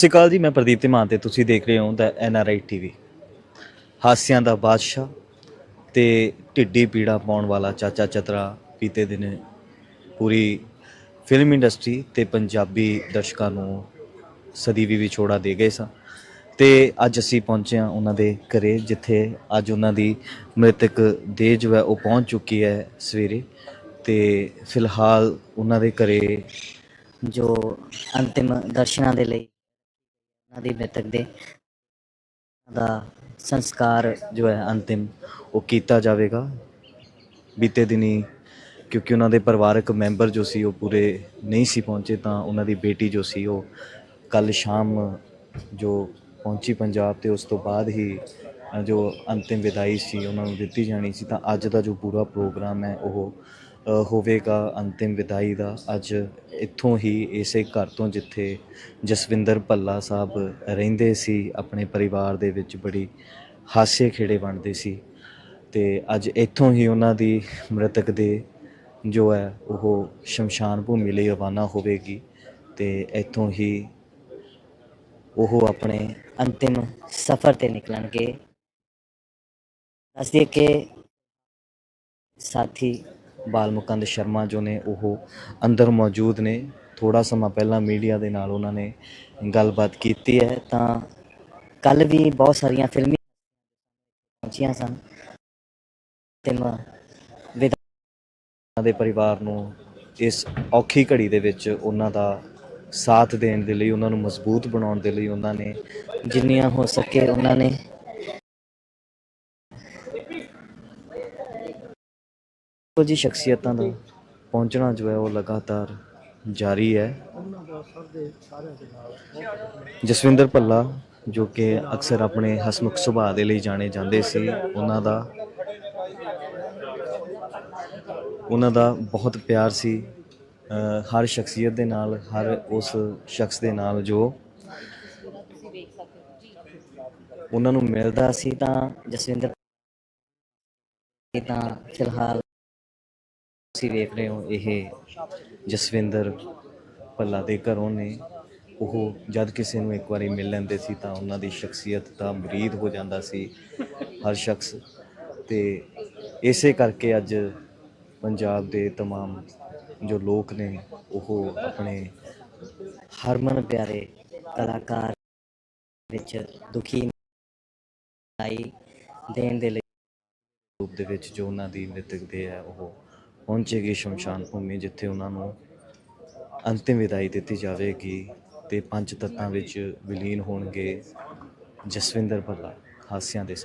ਸਤਿ ਸ਼੍ਰੀ ਅਕਾਲ ਜੀ, ਮੈਂ ਪ੍ਰਦੀਪ ਧੀਮਾਨ ਤੇ ਤੁਸੀਂ ਦੇਖ ਰਹੇ ਹੋ ਦਾ ਐਨ ਆਰ ਆਈ ਟੀਵੀ ਹਾਸਿਆਂ ਦਾ ਬਾਦਸ਼ਾਹ ਤੇ ਢਿੱਡੀ ਪੀੜਾ ਪਾਉਣ ਵਾਲਾ ਚਾਚਾ ਚਤਰਾ ਬੀਤੇ ਦਿਨ ਪੂਰੀ ਫਿਲਮ ਇੰਡਸਟਰੀ ਤੇ ਪੰਜਾਬੀ ਦਰਸ਼ਕਾਂ ਨੂੰ ਸਦੀ ਵੀ ਵਿਛੋੜਾ ਦੇ ਗਏ ਸਨ ਤੇ ਅੱਜ ਅਸੀਂ ਪਹੁੰਚੇ ਹਾਂ ਉਹਨਾਂ ਦੇ ਘਰੇ, ਜਿੱਥੇ ਅੱਜ ਉਹਨਾਂ ਦੀ ਮ੍ਰਿਤਕ ਦੇਹ ਜੋ ਹੈ ਉਹ ਪਹੁੰਚ ਚੁੱਕੀ ਹੈ ਸਵੇਰੇ। ਤੇ ਫਿਲਹਾਲ ਉਹਨਾਂ ਦੇ ਘਰੇ ਜੋ ਅੰਤਿਮ ਦਰਸ਼ਨਾਂ ਦੇ ਲਈ ਦੀ ਮ੍ਰਿਤਕ ਦੇ ਦਾ ਸੰਸਕਾਰ ਜੋ ਹੈ ਅੰਤਿਮ ਉਹ ਕੀਤਾ ਜਾਵੇਗਾ। ਬੀਤੇ ਦਿਨੀ ਕਿਉਂਕਿ ਉਹਨਾਂ ਦੇ ਪਰਿਵਾਰਕ ਮੈਂਬਰ ਜੋ ਸੀ ਉਹ ਪੂਰੇ ਨਹੀਂ ਸੀ ਪਹੁੰਚੇ ਤਾਂ ਉਹਨਾਂ ਦੀ ਬੇਟੀ ਜੋ ਸੀ ਉਹ ਕੱਲ ਸ਼ਾਮ ਜੋ ਪਹੁੰਚੀ ਪੰਜਾਬ ਤੇ ਉਸ ਤੋਂ ਬਾਅਦ ਹੀ ਜੋ ਅੰਤਿਮ ਵਿਦਾਈ ਸੀ ਉਹਨਾਂ ਨੂੰ ਦਿੱਤੀ ਜਾਣੀ ਸੀ ਤਾਂ ਅੱਜ ਦਾ ਜੋ ਪੂਰਾ ਪ੍ਰੋਗਰਾਮ ਹੈ ਉਹ ਹੋਵੇਗਾ ਅੰਤਿਮ ਵਿਦਾਈ ਦਾ। ਅੱਜ ਇੱਥੋਂ ਹੀ ਇਸੇ ਘਰ ਤੋਂ ਜਿੱਥੇ ਜਸਵਿੰਦਰ ਭੱਲਾ ਸਾਹਿਬ ਰਹਿੰਦੇ ਸੀ, ਆਪਣੇ ਪਰਿਵਾਰ ਦੇ ਵਿੱਚ ਬੜੀ ਹਾਸੇ ਖੇੜੇ ਬਣਦੇ ਸੀ। ਤੇ ਅੱਜ ਇੱਥੋਂ ਹੀ ਉਹਨਾਂ ਦੀ ਮ੍ਰਿਤਕ ਦੇ ਜੋ ਹੈ, ਉਹ ਸ਼ਮਸ਼ਾਨ ਭੂਮੀ ਲਈ ਰਵਾਨਾ ਹੋਵੇਗੀ ਤੇ ਇੱਥੋਂ ਹੀ ਉਹ ਆਪਣੇ ਅੰਤਿਮ ਸਫ਼ਰ ਤੇ ਨਿਕਲਣਗੇ। ਦੱਸ ਕਿ ਸਾਥੀ ਬਾਲ ਮੁਕੰਦ ਸ਼ਰਮਾ ਜੋ ਨੇ, ਉਹ ਅੰਦਰ ਮੌਜੂਦ ਨੇ। ਥੋੜਾ ਸਮਾਂ ਪਹਿਲਾਂ ਮੀਡੀਆ ਦੇ ਨਾਲ ਉਹਨਾਂ ਨੇ ਗੱਲਬਾਤ ਕੀਤੀ ਹੈ। ਤਾਂ ਕੱਲ ਵੀ ਬਹੁਤ ਸਾਰੀਆਂ ਫਿਲਮੀ ਪਹੁੰਚੀਆਂ ਸਨ। ਅੰਤਿਮ ਵਿਦਾ ਉਹਨਾਂ ਦੇ ਪਰਿਵਾਰ ਨੂੰ ਇਸ ਔਖੀ ਘੜੀ ਦੇ ਵਿੱਚ ਉਹਨਾਂ ਦਾ ਸਾਥ ਦੇਣ ਦੇ ਲਈ, ਉਹਨਾਂ ਨੂੰ ਮਜ਼ਬੂਤ ਬਣਾਉਣ ਦੇ ਲਈ ਉਹਨਾਂ ਨੇ ਜਿੰਨੀਆਂ ਹੋ ਸਕੇ ਉਹਨਾਂ ਨੇ ਕੁਝ ਸ਼ਖਸੀਅਤਾਂ ਦਾ ਪਹੁੰਚਣਾ ਜੋ ਹੈ ਉਹ ਲਗਾਤਾਰ ਜਾਰੀ ਹੈ। ਜਸਵਿੰਦਰ ਭੱਲਾ, ਜੋ ਕਿ ਅਕਸਰ ਆਪਣੇ ਹਸਮੁਖ ਸੁਭਾਅ ਦੇ ਲਈ ਜਾਣੇ ਜਾਂਦੇ ਸੀ, ਉਹਨਾਂ ਦਾ ਉਹਨਾਂ ਦਾ ਬਹੁਤ ਪਿਆਰ ਸੀ। ਹਰ ਸ਼ਖਸੀਅਤ ਦੇ ਨਾਲ, ਹਰ ਉਸ ਸ਼ਖਸ ਦੇ ਨਾਲ ਜੋ ਉਹਨਾਂ ਨੂੰ ਮਿਲਦਾ ਸੀ ਤਾਂ ਜਸਵਿੰਦਰ ਤਾਂ ਫਿਲਹਾਲ ਤੁਸੀਂ ਵੇਖ ਰਹੇ ਹੋ ਇਹ ਜਸਵਿੰਦਰ ਭੱਲਾ ਦੇ ਘਰੋਂ ਨੇ ਉਹ ਜਦ ਕਿਸੇ ਨੂੰ ਇੱਕ ਵਾਰੀ ਮਿਲ ਲੈਂਦੇ ਸੀ ਤਾਂ ਉਹਨਾਂ ਦੀ ਸ਼ਖਸੀਅਤ ਦਾ ਮੁਰੀਦ ਹੋ ਜਾਂਦਾ ਸੀ ਹਰ ਸ਼ਖਸ ਤੇ ਇਸੇ ਕਰਕੇ ਅੱਜ ਪੰਜਾਬ ਦੇ तमाम ਜੋ ਲੋਕ ਨੇ ਉਹ ਆਪਣੇ ਹਰਮਨ ਪਿਆਰੇ ਕਲਾਕਾਰ ਵਿੱਚ ਦੁਖੀ ਆਈ ਦੇਣ ਦੇ ਲਈ ਰੂਪ ਦੇ ਵਿੱਚ ਜੋ ਉਹਨਾਂ ਦੀ ਮ੍ਰਿਤਕ ਦੇ ਹੈ ਉਹ ਪਹੁੰਚੇਗੀ ਸ਼ਮਸ਼ਾਨ ਭੂਮੀ ਜਿੱਥੇ ਉਹਨਾਂ ਨੂੰ ਅੰਤਿਮ ਵਿਦਾਈ ਦਿੱਤੀ ਜਾਵੇਗੀ ਤੇ ਪੰਜ ਤੱਤਾਂ ਵਿੱਚ ਵਿਲੀਨ ਹੋਣਗੇ ਜਸਵਿੰਦਰ ਭੱਲਾ, ਹਾਸਿਆਂ ਦੇ